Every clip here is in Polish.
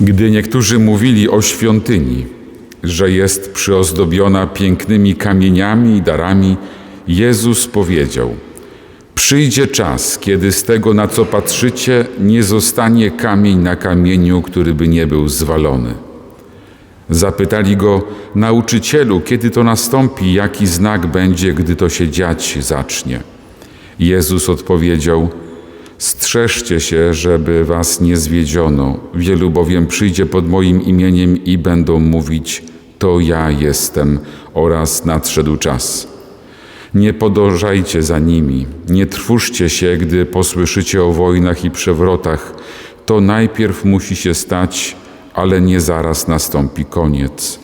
Gdy niektórzy mówili o świątyni, że jest przyozdobiona pięknymi kamieniami i darami, Jezus powiedział: Przyjdzie czas, kiedy z tego, na co patrzycie, nie zostanie kamień na kamieniu, który by nie był zwalony. Zapytali go, nauczycielu, kiedy to nastąpi, jaki znak będzie, gdy to się dziać zacznie. Jezus odpowiedział: Strzeżcie się, żeby was nie zwiedziono. Wielu bowiem przyjdzie pod moim imieniem i będą mówić: To ja jestem, oraz nadszedł czas. Nie podążajcie za nimi, nie trwóżcie się, gdy posłyszycie o wojnach i przewrotach. To najpierw musi się stać, ale nie zaraz nastąpi koniec.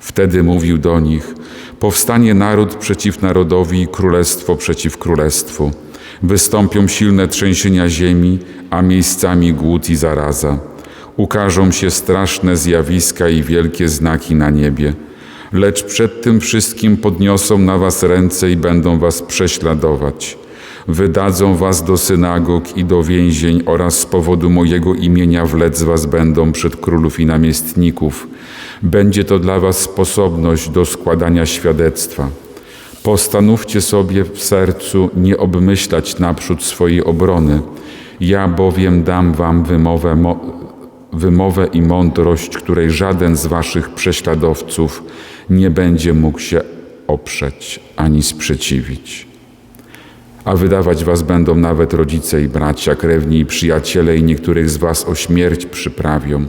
Wtedy mówił do nich: Powstanie naród przeciw narodowi i królestwo przeciw królestwu. Wystąpią silne trzęsienia ziemi, a miejscami głód i zaraza. Ukażą się straszne zjawiska i wielkie znaki na niebie. Lecz przed tym wszystkim podniosą na was ręce i będą was prześladować. Wydadzą was do synagog i do więzień oraz z powodu mojego imienia wlec was będą przed królów i namiestników. Będzie to dla was sposobność do składania świadectwa. Postanówcie sobie w sercu nie obmyślać naprzód swojej obrony. Ja bowiem dam wam wymowę, mo, wymowę i mądrość, której żaden z waszych prześladowców nie będzie mógł się oprzeć ani sprzeciwić. A wydawać was będą nawet rodzice i bracia, krewni i przyjaciele, i niektórych z was o śmierć przyprawią,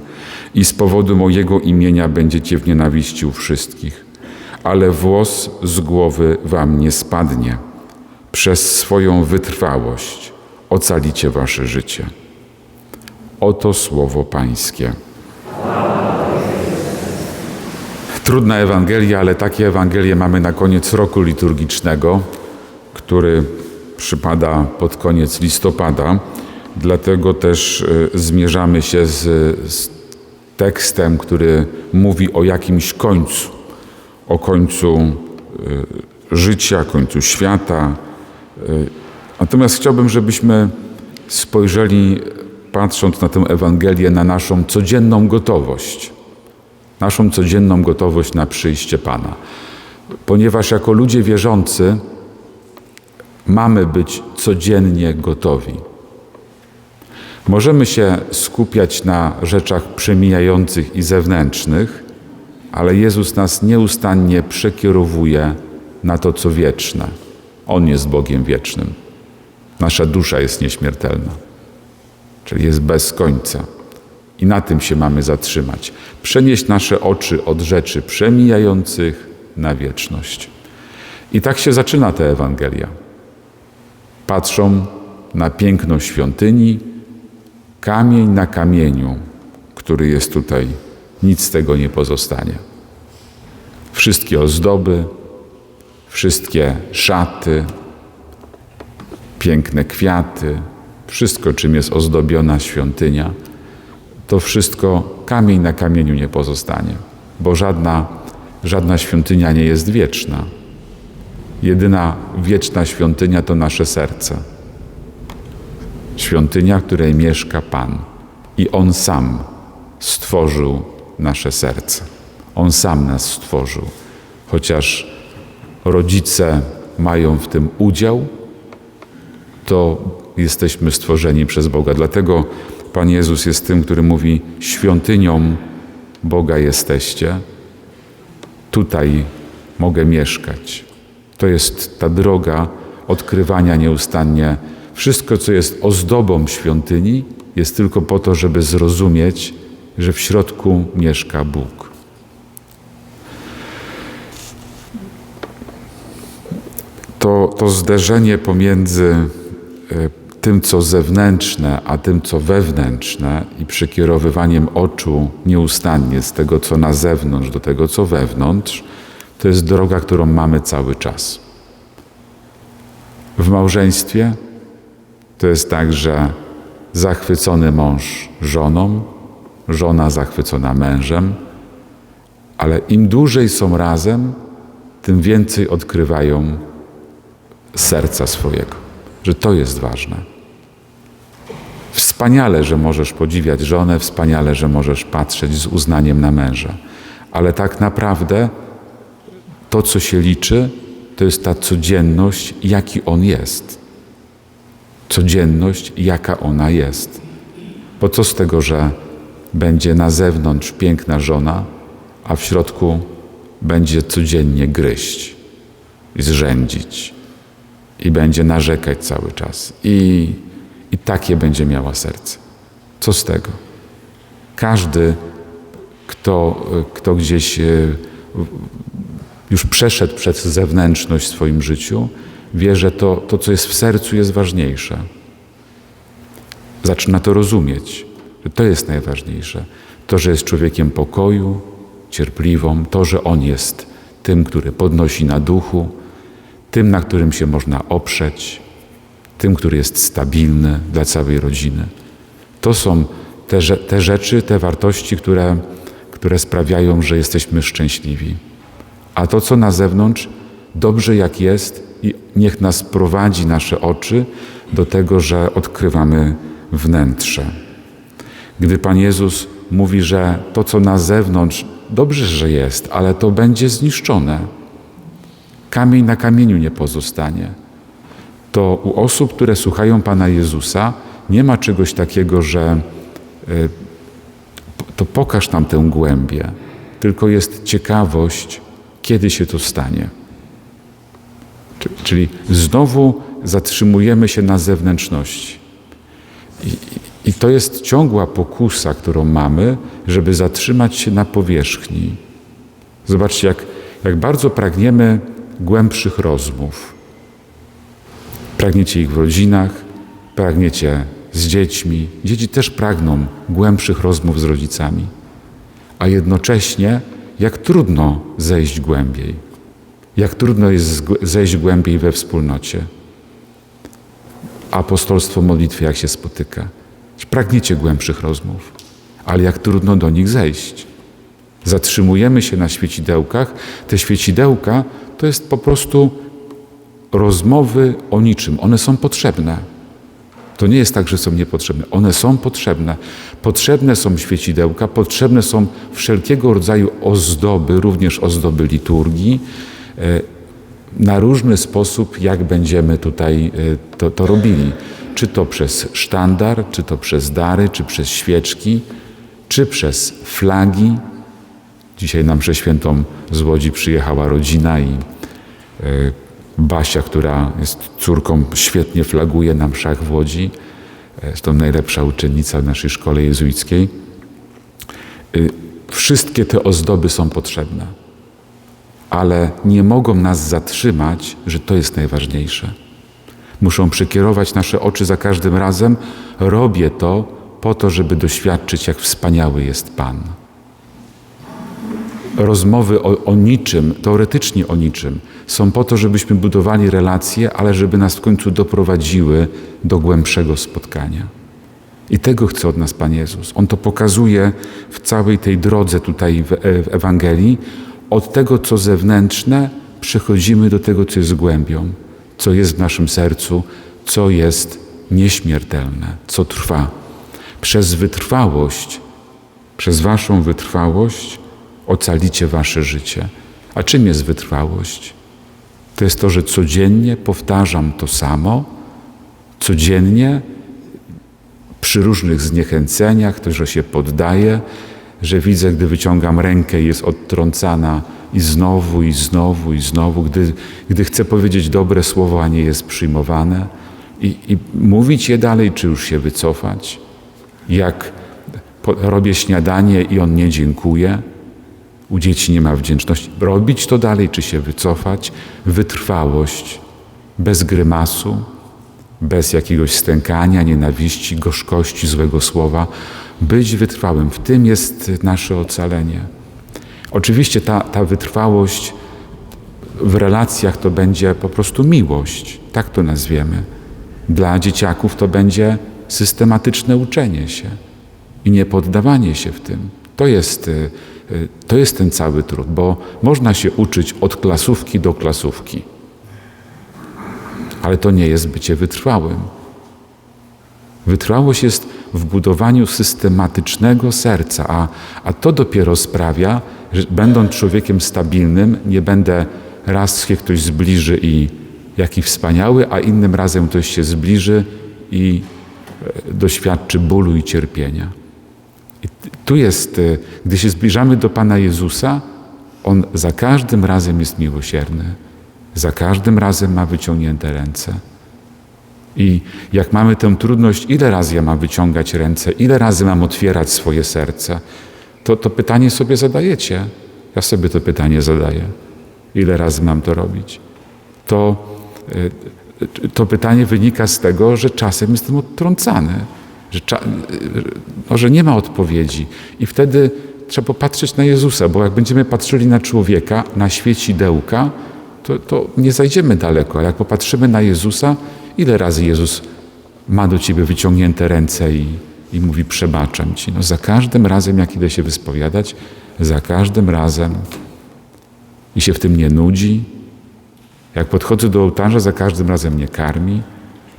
i z powodu mojego imienia będziecie w nienawiści u wszystkich. Ale włos z głowy wam nie spadnie. Przez swoją wytrwałość ocalicie wasze życie. Oto słowo Pańskie. Trudna Ewangelia, ale takie Ewangelie mamy na koniec roku liturgicznego, który przypada pod koniec listopada. Dlatego też y, zmierzamy się z, z tekstem, który mówi o jakimś końcu, o końcu y, życia, końcu świata. Y, Natomiast chciałbym, żebyśmy spojrzeli, patrząc na tę Ewangelię, na naszą codzienną gotowość. Naszą codzienną gotowość na przyjście Pana. Ponieważ jako ludzie wierzący mamy być codziennie gotowi. Możemy się skupiać na rzeczach przemijających i zewnętrznych, ale Jezus nas nieustannie przekierowuje na to, co wieczne. On jest Bogiem wiecznym. Nasza dusza jest nieśmiertelna, czyli jest bez końca. I na tym się mamy zatrzymać. Przenieść nasze oczy od rzeczy przemijających na wieczność. I tak się zaczyna ta Ewangelia. Patrzą na piękno świątyni, kamień na kamieniu, który jest tutaj, nic z tego nie pozostanie. Wszystkie ozdoby, wszystkie szaty, piękne kwiaty, wszystko, czym jest ozdobiona świątynia, to wszystko kamień na kamieniu nie pozostanie, bo żadna, żadna świątynia nie jest wieczna. Jedyna wieczna świątynia to nasze serce. Świątynia, w której mieszka Pan. I On sam stworzył nasze serce. On sam nas stworzył. Chociaż rodzice mają w tym udział, to jesteśmy stworzeni przez Boga. Dlatego Pan Jezus jest tym, który mówi: Świątynią Boga jesteście, tutaj mogę mieszkać. To jest ta droga odkrywania nieustannie. Wszystko, co jest ozdobą świątyni, jest tylko po to, żeby zrozumieć, że w środku mieszka Bóg. To, zderzenie pomiędzy e, tym, co zewnętrzne, a tym, co wewnętrzne, i przekierowywaniem oczu nieustannie z tego, co na zewnątrz, do tego, co wewnątrz, to jest droga, którą mamy cały czas. W małżeństwie to jest tak, że zachwycony mąż żoną, żona zachwycona mężem, ale im dłużej są razem, tym więcej odkrywają serca swojego, że to jest ważne. Wspaniale, że możesz podziwiać żonę, wspaniale, że możesz patrzeć z uznaniem na męża, ale tak naprawdę to, co się liczy, to jest ta codzienność, jaki on jest. Codzienność, jaka ona jest. Bo co z tego, że będzie na zewnątrz piękna żona, a w środku będzie codziennie gryźć i zrzędzić i będzie narzekać cały czas i, i takie będzie miała serce. Co z tego? Każdy, kto, kto gdzieś e, już przeszedł przez zewnętrzność w swoim życiu, wie, że to, to, co jest w sercu, jest ważniejsze. Zaczyna to rozumieć, że to jest najważniejsze. To, że jest człowiekiem pokoju, cierpliwą, to, że on jest tym, który podnosi na duchu, tym, na którym się można oprzeć, tym, który jest stabilny dla całej rodziny. To są te, te rzeczy, te wartości, które, które sprawiają, że jesteśmy szczęśliwi. A to, co na zewnątrz, dobrze jak jest, i niech nas prowadzi nasze oczy do tego, że odkrywamy wnętrze. Gdy Pan Jezus mówi, że to, co na zewnątrz, dobrze, że jest, ale to będzie zniszczone. Kamień na kamieniu nie pozostanie. To u osób, które słuchają Pana Jezusa, nie ma czegoś takiego, że y, to pokaż nam tę głębię, tylko jest ciekawość, kiedy się to stanie. Czyli znowu zatrzymujemy się na zewnętrzności. I, I, to jest ciągła pokusa, którą mamy, żeby zatrzymać się na powierzchni. Zobaczcie, jak, jak bardzo pragniemy głębszych rozmów. Pragniecie ich w rodzinach, pragniecie z dziećmi. Dzieci też pragną głębszych rozmów z rodzicami. A jednocześnie, jak trudno zejść głębiej. Jak trudno jest zejść głębiej we wspólnocie. Apostolstwo modlitwy, jak się spotyka. Pragniecie głębszych rozmów, ale jak trudno do nich zejść. Zatrzymujemy się na świecidełkach. Te świecidełka to jest po prostu rozmowy o niczym. One są potrzebne. To nie jest tak, że są niepotrzebne. One są potrzebne. Potrzebne są świecidełka, potrzebne są wszelkiego rodzaju ozdoby, również ozdoby liturgii, e, na różny sposób, jak będziemy tutaj e, to, to robili. Czy to przez sztandar, czy to przez dary, czy przez świeczki, czy przez flagi, Dzisiaj na mszę świętą z Łodzi przyjechała rodzina i e, Basia, która jest córką, świetnie flaguje na mszach w Łodzi. Jest to najlepsza uczennica w naszej szkole jezuickiej. E, wszystkie te ozdoby są potrzebne, ale nie mogą nas zatrzymać, że to jest najważniejsze. Muszą przekierować nasze oczy za każdym razem. Robię to po to, żeby doświadczyć, jak wspaniały jest Pan rozmowy o, o, niczym, teoretycznie o niczym, są po to, żebyśmy budowali relacje, ale żeby nas w końcu doprowadziły do głębszego spotkania. I tego chce od nas Pan Jezus. On to pokazuje w całej tej drodze tutaj w, e, w Ewangelii. Od tego, co zewnętrzne, przechodzimy do tego, co jest głębią, co jest w naszym sercu, co jest nieśmiertelne, co trwa. Przez wytrwałość, przez Waszą wytrwałość, ocalicie wasze życie. A czym jest wytrwałość? To jest to, że codziennie powtarzam to samo, codziennie przy różnych zniechęceniach, to, że się poddaję, że widzę, gdy wyciągam rękę, jest odtrącana i znowu, i znowu, i znowu, gdy, gdy chcę powiedzieć dobre słowo, a nie jest przyjmowane, i, i mówić je dalej, czy już się wycofać. Jak robię śniadanie i on nie dziękuje, u dzieci nie ma wdzięczności. Robić to dalej, czy się wycofać? Wytrwałość, bez grymasu, bez jakiegoś stękania, nienawiści, gorzkości, złego słowa. Być wytrwałym. W tym jest nasze ocalenie. Oczywiście ta, ta wytrwałość w relacjach to będzie po prostu miłość, tak to nazwiemy. Dla dzieciaków to będzie systematyczne uczenie się i nie poddawanie się w tym. To jest y, to jest ten cały trud, bo można się uczyć od klasówki do klasówki. Ale to nie jest bycie wytrwałym. Wytrwałość jest w budowaniu systematycznego serca, a, a to dopiero sprawia, że będąc człowiekiem stabilnym, nie będę raz się ktoś zbliży i jaki wspaniały, a innym razem ktoś się zbliży i e, doświadczy bólu i cierpienia. Tu jest, e, gdy się zbliżamy do Pana Jezusa, On za każdym razem jest miłosierny, za każdym razem ma wyciągnięte ręce. I jak mamy tę trudność, ile razy ja mam wyciągać ręce, ile razy mam otwierać swoje serce, to, to pytanie sobie zadajecie. Ja sobie to pytanie zadaję. Ile razy mam to robić? To, y, to pytanie wynika z tego, że czasem jestem odtrącany, że, cza, no, że nie ma odpowiedzi. I wtedy trzeba popatrzeć na Jezusa, bo jak będziemy patrzyli na człowieka, na świecidełka, to, to nie zajdziemy daleko. Jak popatrzymy na Jezusa, ile razy Jezus ma do ciebie wyciągnięte ręce i, i mówi: Przebaczam ci. No, za każdym razem, jak idę się wyspowiadać, za każdym razem i się w tym nie nudzi. Jak podchodzę do ołtarza, za każdym razem mnie karmi.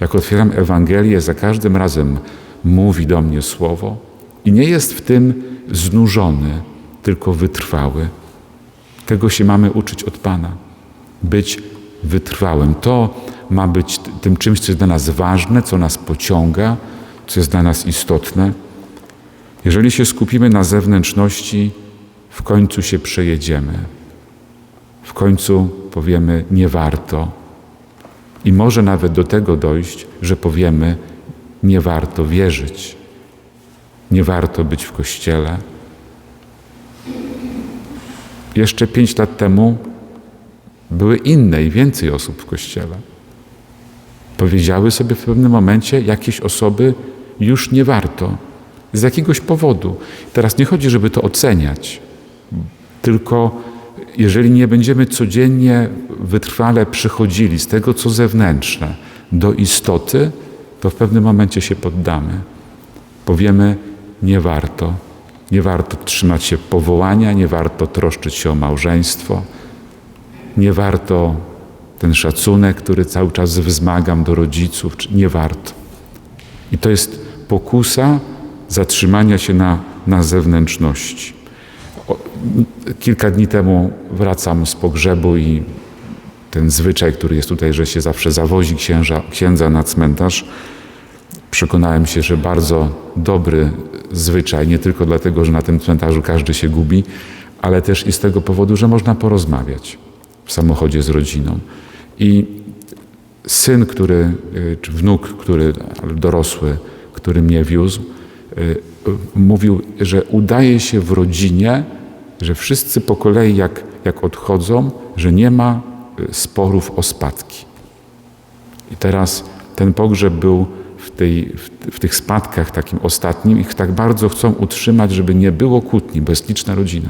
Jak otwieram Ewangelię, za każdym razem mówi do mnie słowo. I nie jest w tym znużony, tylko wytrwały. Tego się mamy uczyć od Pana. Być wytrwałym. To ma być tym czymś, co jest dla nas ważne, co nas pociąga, co jest dla nas istotne. Jeżeli się skupimy na zewnętrzności, w końcu się przejedziemy. W końcu powiemy, nie warto. I może nawet do tego dojść, że powiemy, nie warto wierzyć. Nie warto być w kościele. Jeszcze pięć lat temu były inne i więcej osób w kościele. Powiedziały sobie w pewnym momencie jakieś osoby już nie warto. Z jakiegoś powodu. Teraz nie chodzi, żeby to oceniać, tylko jeżeli nie będziemy codziennie wytrwale przychodzili z tego, co zewnętrzne, do istoty, to w pewnym momencie się poddamy. Powiemy, nie warto. Nie warto trzymać się powołania, nie warto troszczyć się o małżeństwo, nie warto ten szacunek, który cały czas wzmagam do rodziców, nie warto. I to jest pokusa zatrzymania się na, na zewnętrzności. Kilka dni temu wracam z pogrzebu i ten zwyczaj, który jest tutaj, że się zawsze zawozi księża, księdza na cmentarz, przekonałem się, że bardzo dobry zwyczaj, nie tylko dlatego, że na tym cmentarzu każdy się gubi, ale też i z tego powodu, że można porozmawiać w samochodzie z rodziną. I syn, który, y, czy wnuk, który, dorosły, który mnie wiózł, y, mówił, że udaje się w rodzinie, że wszyscy po kolei, jak, jak odchodzą, że nie ma sporów o spadki. I teraz ten pogrzeb był w, tej, w, w, tych spadkach takim ostatnim. Ich tak bardzo chcą utrzymać, żeby nie było kłótni, bo jest liczna rodzina.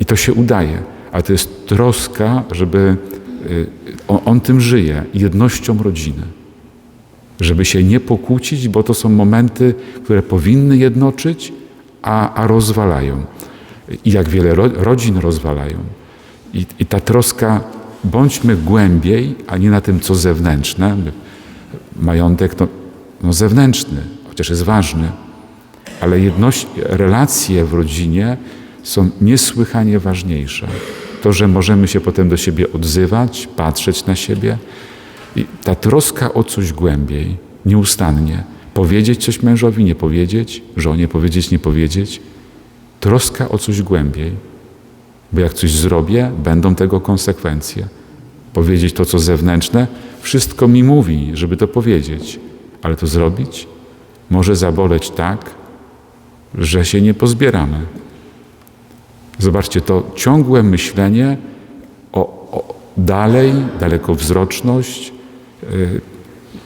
I to się udaje, ale to jest troska, żeby on, on tym żyje, jednością rodziny. Żeby się nie pokłócić, bo to są momenty, które powinny jednoczyć, a, a rozwalają. I jak wiele ro, rodzin rozwalają. I, I ta troska, bądźmy głębiej, a nie na tym, co zewnętrzne. Majątek to no zewnętrzny, chociaż jest ważny, ale jedność, relacje w rodzinie są niesłychanie ważniejsze. To, że możemy się potem do siebie odzywać, patrzeć na siebie. I ta troska o coś głębiej, nieustannie. Powiedzieć coś mężowi, nie powiedzieć, żonie powiedzieć, nie powiedzieć. Troska o coś głębiej. Bo jak coś zrobię, będą tego konsekwencje. Powiedzieć to, co zewnętrzne, wszystko mi mówi, żeby to powiedzieć, ale to zrobić może zaboleć tak, że się nie pozbieramy. Zobaczcie, to ciągłe myślenie o, o dalej, dalekowzroczność yy,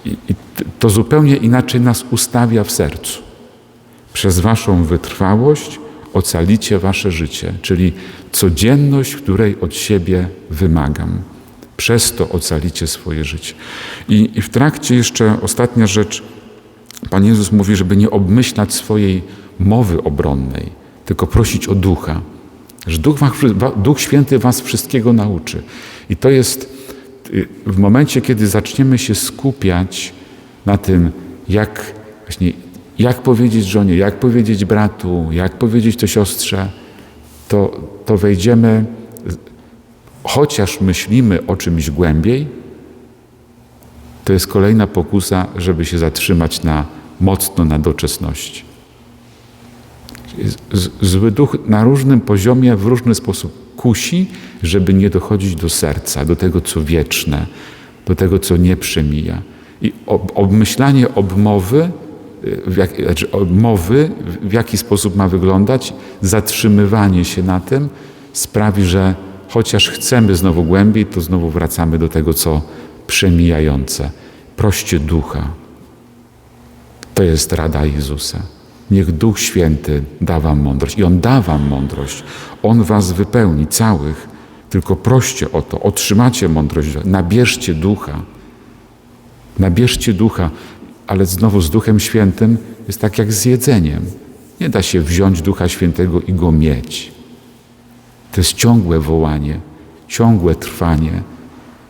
i to zupełnie inaczej nas ustawia w sercu. Przez waszą wytrwałość ocalicie wasze życie, czyli codzienność, której od siebie wymagam. Przez to ocalicie swoje życie. I, I w trakcie jeszcze ostatnia rzecz, Pan Jezus mówi, żeby nie obmyślać swojej mowy obronnej, tylko prosić o ducha. Że Duch, Duch Święty was wszystkiego nauczy. I to jest y, w momencie, kiedy zaczniemy się skupiać na tym, jak właśnie jak powiedzieć żonie, jak powiedzieć bratu, jak powiedzieć to siostrze, to, to wejdziemy, chociaż myślimy o czymś głębiej, to jest kolejna pokusa, żeby się zatrzymać na mocno na doczesności. Z- Zły duch na różnym poziomie, w różny sposób kusi, żeby nie dochodzić do serca, do tego, co wieczne, do tego, co nie przemija. I ob, obmyślanie obmowy, w jak, znaczy obmowy, w jaki sposób ma wyglądać, zatrzymywanie się na tym sprawi, że chociaż chcemy znowu głębiej, to znowu wracamy do tego, co przemijające. Proście ducha. To jest rada Jezusa. Niech Duch Święty da wam mądrość. I On da wam mądrość. On was wypełni całych. Tylko proście o to. Otrzymacie mądrość. Nabierzcie ducha. Nabierzcie ducha. Ale znowu z Duchem Świętym jest tak jak z jedzeniem. Nie da się wziąć Ducha Świętego i go mieć. To jest ciągłe wołanie, ciągłe trwanie.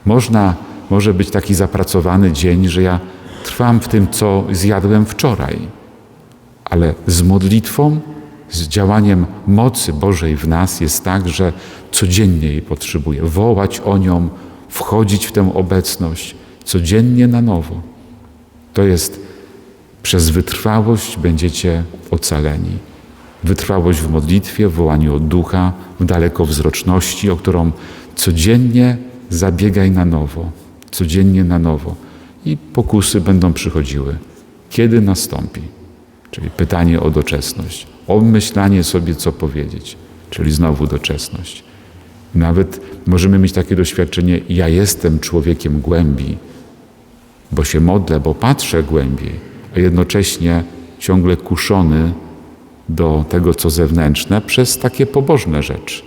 Można, może być taki zapracowany dzień, że ja trwam w tym, co zjadłem wczoraj, ale z modlitwą, z działaniem mocy Bożej w nas jest tak, że codziennie jej potrzebuję. Wołać o nią, wchodzić w tę obecność, codziennie na nowo. To jest przez wytrwałość będziecie ocaleni. Wytrwałość w modlitwie, w wołaniu o ducha, w dalekowzroczności, o którą codziennie zabiegaj na nowo, codziennie na nowo. I pokusy będą przychodziły. Kiedy nastąpi? Czyli pytanie o doczesność, obmyślanie sobie, co powiedzieć, czyli znowu doczesność. Nawet możemy mieć takie doświadczenie, ja jestem człowiekiem głębi, bo się modlę, bo patrzę głębiej, a jednocześnie ciągle kuszony do tego, co zewnętrzne, przez takie pobożne rzeczy.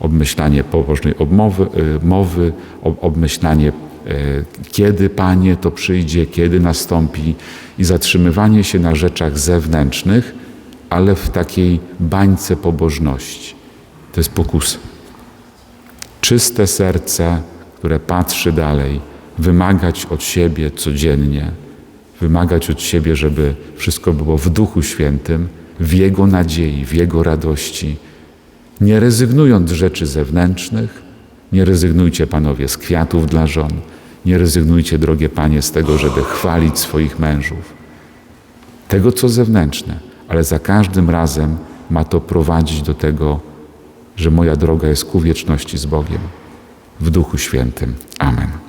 Obmyślanie pobożnej obmowy, y, mowy, ob- obmyślanie, y, kiedy Panie to przyjdzie, kiedy nastąpi i zatrzymywanie się na rzeczach zewnętrznych, ale w takiej bańce pobożności. To jest pokusa. Czyste serce, które patrzy dalej, wymagać od siebie codziennie, wymagać od siebie, żeby wszystko było w Duchu Świętym, w Jego nadziei, w Jego radości, nie rezygnując z rzeczy zewnętrznych, nie rezygnujcie panowie z kwiatów dla żon, nie rezygnujcie, drogie panie, z tego, żeby chwalić swoich mężów. Tego, co zewnętrzne, ale za każdym razem ma to prowadzić do tego, że moja droga jest ku wieczności z Bogiem w Duchu Świętym. Amen.